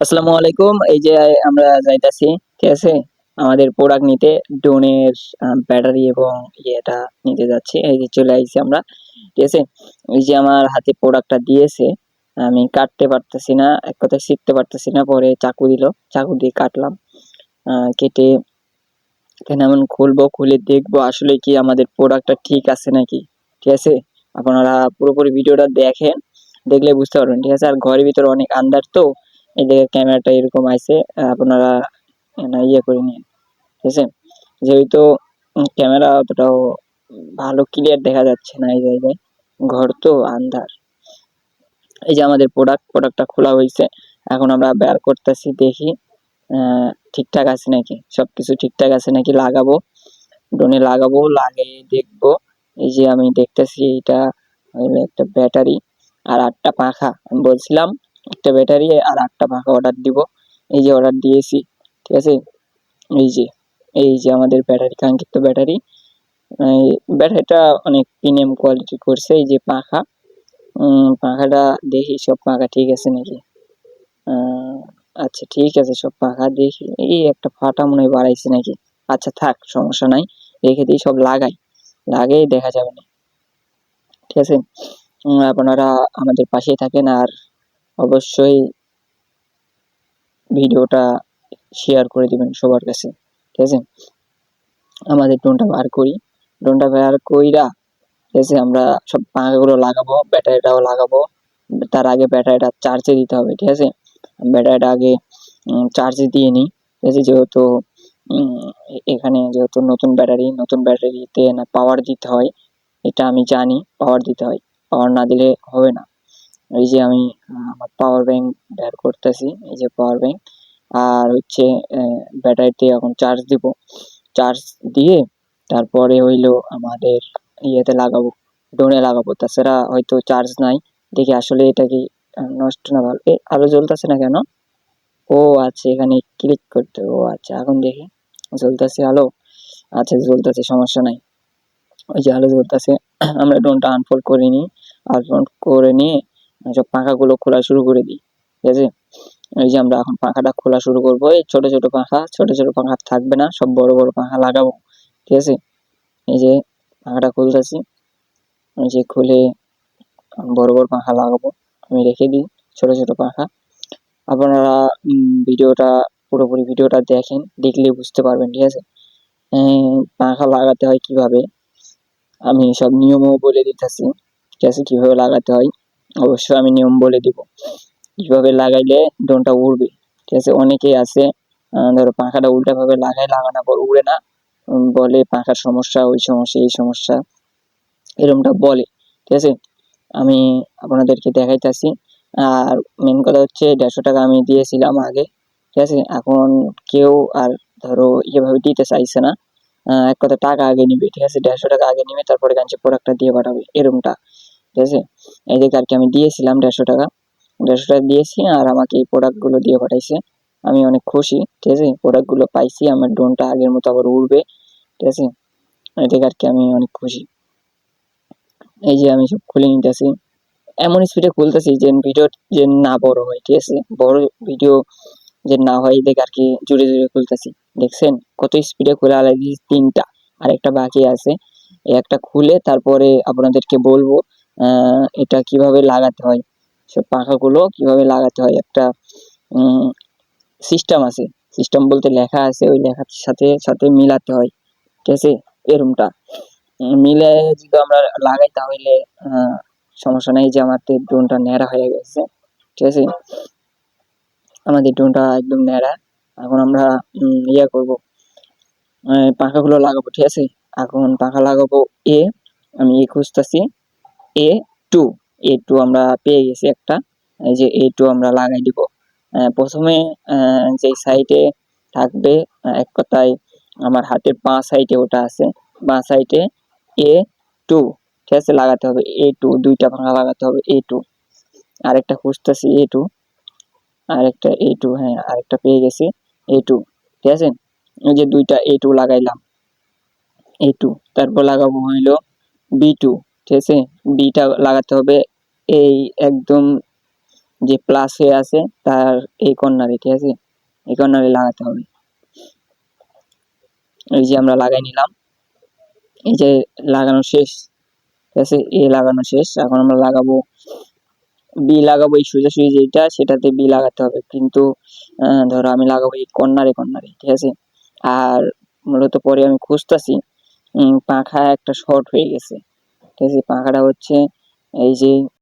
আসসালামু আলাইকুম, এই যে আমরা যাইতাছি, ঠিক আছে? আমাদের প্রোডাক্ট নিতে, ড্রোনের ব্যাটারি এবং ইয়েটা নিতে যাচ্ছি, এই যে চলে আইছি আমরা, ঠিক আছে? এই যে আমার হাতে প্রোডাক্টটা দিয়েছে, আমি কাটতে পারতেছি না, এক কথায় শিখতে পারতেছি না, পরে চাকু দিল, চাকু দিয়ে কাটলাম কেটে এখানে এমন খুলবো, খুলে দেখব আসলে কি আমাদের প্রোডাক্টটা ঠিক আছে নাকি, ঠিক আছে? আপনারা পুরোপুরি ভিডিওটা দেখেন, দেখলে বুঝতে পারবেন, ঠিক আছে? আর ঘরের ভিতরে অনেক আন্দার তো যে ক্যামেরাটা এরকম আছে, আপনারা ইয়ে করে নিন, ঠিক আছে? যেহেতু ক্যামেরা অতটাও ভালো ক্লিয়ার দেখা যাচ্ছে না এই জায়গায়, ঘর তো আন্ধার। এই যে আমাদের প্রোডাক্ট প্রোডাক্টটা খোলা হয়েছে, এখন আমরা বের করতেছি, দেখি ঠিকঠাক আছে নাকি? সবকিছু ঠিকঠাক আছে নাকি? লাগাবো ড্রোনে লাগাবো, লাগিয়ে দেখব। এই যে আমি দেখতেছি, এটা একটা ব্যাটারি, আর আটটা পাখা। আমি বলছিলাম একটা ব্যাটারি আর আটটা পাখা অর্ডার দিব। এই যে অর্ডার দিয়েছি, ঠিক আছে? এই যে এই যে আমাদের ব্যাটারি কাঙ্ক্ষিত ব্যাটারি ব্যাটারিটা অনেক প্রিমিয়াম কোয়ালিটি করছে, এই যে পাখা। পাখাটা দেখি, সব পাখা ঠিক আছে নাকি? আচ্ছা ঠিক আছে, সব পাখা দেখি। এই একটা ফাটা মনে হয় বাড়াইছে নাকি? আচ্ছা থাক, সমস্যা নাই, রেখে দিই, সব লাগাই। লাগাই দেখা যাবে না। ঠিক আছে? আপনারা আমাদের পাশেই থাকেন আর অবশ্যই ভিডিওটা শেয়ার করে দিবেন সবার কাছে, ঠিক আছে? আমাদের ড্রোনটা বার করি। ড্রোনটা বার কইরা, ঠিক আছে, আমরা সব পাখাগুলো লাগাবো, ব্যাটারিটাও লাগাবো। তার আগে ব্যাটারিটা চার্জে দিতে হবে, ঠিক আছে? ব্যাটারিটা আগে চার্জে দিয়ে নিই, ঠিক আছে? যেহেতু এখানে যেহেতু নতুন ব্যাটারি, নতুন ব্যাটারিতে না পাওয়ার দিতে হয়, এটা আমি জানি পাওয়ার দিতে হয়। পাওয়ার না দিলে হবে না। এই যে আমি আমার পাওয়ার ব্যাংক বের করতেছি, এই যে পাওয়ার ব্যাংক আর হচ্ছে ব্যাটারিতে এখন চার্জ দিব। চার্জ দিয়ে তারপরে হইল আমাদের ইয়েতে লাগাবো ড্রোনে লাগাবো। তাছাড়া হয়তো চার্জ নাই। দেখি আসলে এটা কি নষ্ট না ভালো? আলো জ্বলতেছে না কেন? ও আচ্ছা এখানে ক্লিক করতে, ও আচ্ছা এখন দেখি। জ্বলতেছে আলো? আচ্ছা জ্বলতেছে, সমস্যা নাই। ওই যে আলো জ্বলতেছে, আমরা ড্রোনটা আনফোল্ড করে নিই। আনফোল্ড করে নিয়ে সব পাখাগুলো খোলা শুরু করে দিই, ঠিক আছে? এই যে আমরা এখন পাখাটা খোলা শুরু করব, এই ছোট ছোট পাখা, ছোট ছোট পাখা থাকবে না, সব বড় বড় পাখা লাগাবো, ঠিক আছে? এই যে পাখাটা খুলতেছি, এই যে খুলে বড় বড় পাখা লাগাবো, আমি রেখে দিই ছোট ছোট পাখা। আপনারা ভিডিওটা, পুরোপুরি ভিডিওটা দেখেন, দেখলে বুঝতে পারবেন, ঠিক আছে? পাখা লাগাতে হয় কীভাবে? আমি সব নিয়মও বলে দিতেছি, ঠিক আছে? কীভাবে লাগাতে হয়? অবশ্যই আমি নিয়ম বলে দিব। কীভাবে লাগাইলে ড্রোনটা উড়বে। ঠিক আছে, অনেকেই আছে ধরো পাখাটা উল্টাভাবে লাগাই লাগানোর পর উড়ে না বলে পাখার সমস্যা, ওই সমস্যা, এই সমস্যা এরকমটা বলে। ঠিক আছে, আমি আপনাদেরকে দেখাইতেছি। আর মেন কথা হচ্ছে দেড়শো টাকা আমি দিয়েছিলাম আগে। ঠিক আছে, এখন কেউ আর ধরো এভাবে দিতে চাইছে না। এক কথা টাকা আগে নিবে। ঠিক আছে, দেড়শো টাকা আগে নিবে, তারপরে কাঞ্চি প্রোডাক্টটা দিয়ে পাঠাবে এরকমটা ঠিক আছে? এই যে কি আমি দিয়েছিলাম দেড়শো টাকা দেড়শো টাকা দিয়েছি আর আমাকে এই প্রোডাক্টগুলো দিয়ে পাঠাইছে। আমি অনেক খুশি, ঠিক আছে? প্রোডাক্টগুলো পাইছি, আমার ড্রোনটা আগের মতো আবার উড়বে, ঠিক আছে? এটা আর কি আমি অনেক খুশি। এই যে আমি সব খুলে নিতেছি। এমন স্পিডে খুলতেছি যে ভিডিও যে না বড় হয়, ঠিক আছে? বড় ভিডিও যে না হয় দেখে আর কি জুড়ে জুড়ে খুলতেছি। দেখছেন? কত স্পিডে খুলে আলাই দিয়েছি তিনটা আর একটা বাকি আছে। একটা খুলে তারপরে আপনাদেরকে বলব এটা কীভাবে লাগাতে হয়? সব পাখাগুলো কীভাবে লাগাতে হয়? একটা সিস্টেম আছে। সিস্টেম বলতে লেখা আছে, ওই লেখার সাথে সাথে মিলাতে হয়। ঠিক আছে? এরমটা মিলে যদি আমরা লাগাই তাহলে সমস্যা নেই যে আমার আমাদের ড্রোনটা ন্যাড়া হয়ে গেছে। ঠিক আছে? আমাদের ড্রোনটা একদম ন্যাড়া। এখন আমরা ইয়ে করব। পাখাগুলো লাগাবো, ঠিক আছে? এখন পাখা লাগাবো এ, আমি এ খুঁজতেছি। এ টু এ টু আমরা পেয়ে গেছি একটা। এই যে এ টু আমরা লাগাই দিব। প্রথমে যে সাইডে থাকবে এক কথায় আমার হাতের বাঁ সাইডে ওটা আছে। বাঁ সাইডে এ টু ঠিক আছে, লাগাতে হবে। এ টু দুইটা ভাঙা লাগাতে হবে এ টু আরেকটা খুঁজতেছি এ টু আরেকটা এ টু হ্যাঁ আরেকটা পেয়ে গেছি এ টু ঠিক আছে? এই যে দুইটা এ টু লাগাইলাম এ টু তারপর লাগাবো হইল বি টু ঠিক আছে? বিটা লাগাতে হবে এই একদম যে প্লাস হয়ে আছে তার এই কর্নারে, ঠিক আছে? এই কর্নারে লাগাতে হবে। এই যে আমরা লাগাই নিলাম। এই যে লাগানো শেষ, ঠিক আছে? এ লাগানো শেষ। এখন আমরা লাগাবো বি লাগাবো এই সোজাসুজি যেটা, সেটাতে বি লাগাতে হবে। কিন্তু ধরো আমি লাগাবো এই কর্নারে কর্নারে, ঠিক আছে? আর মূলত পরে আমি খুঁজতেছি পাখা একটা শর্ট হয়ে গেছে। ঠিক আছে পাখাটা হচ্ছে এই যে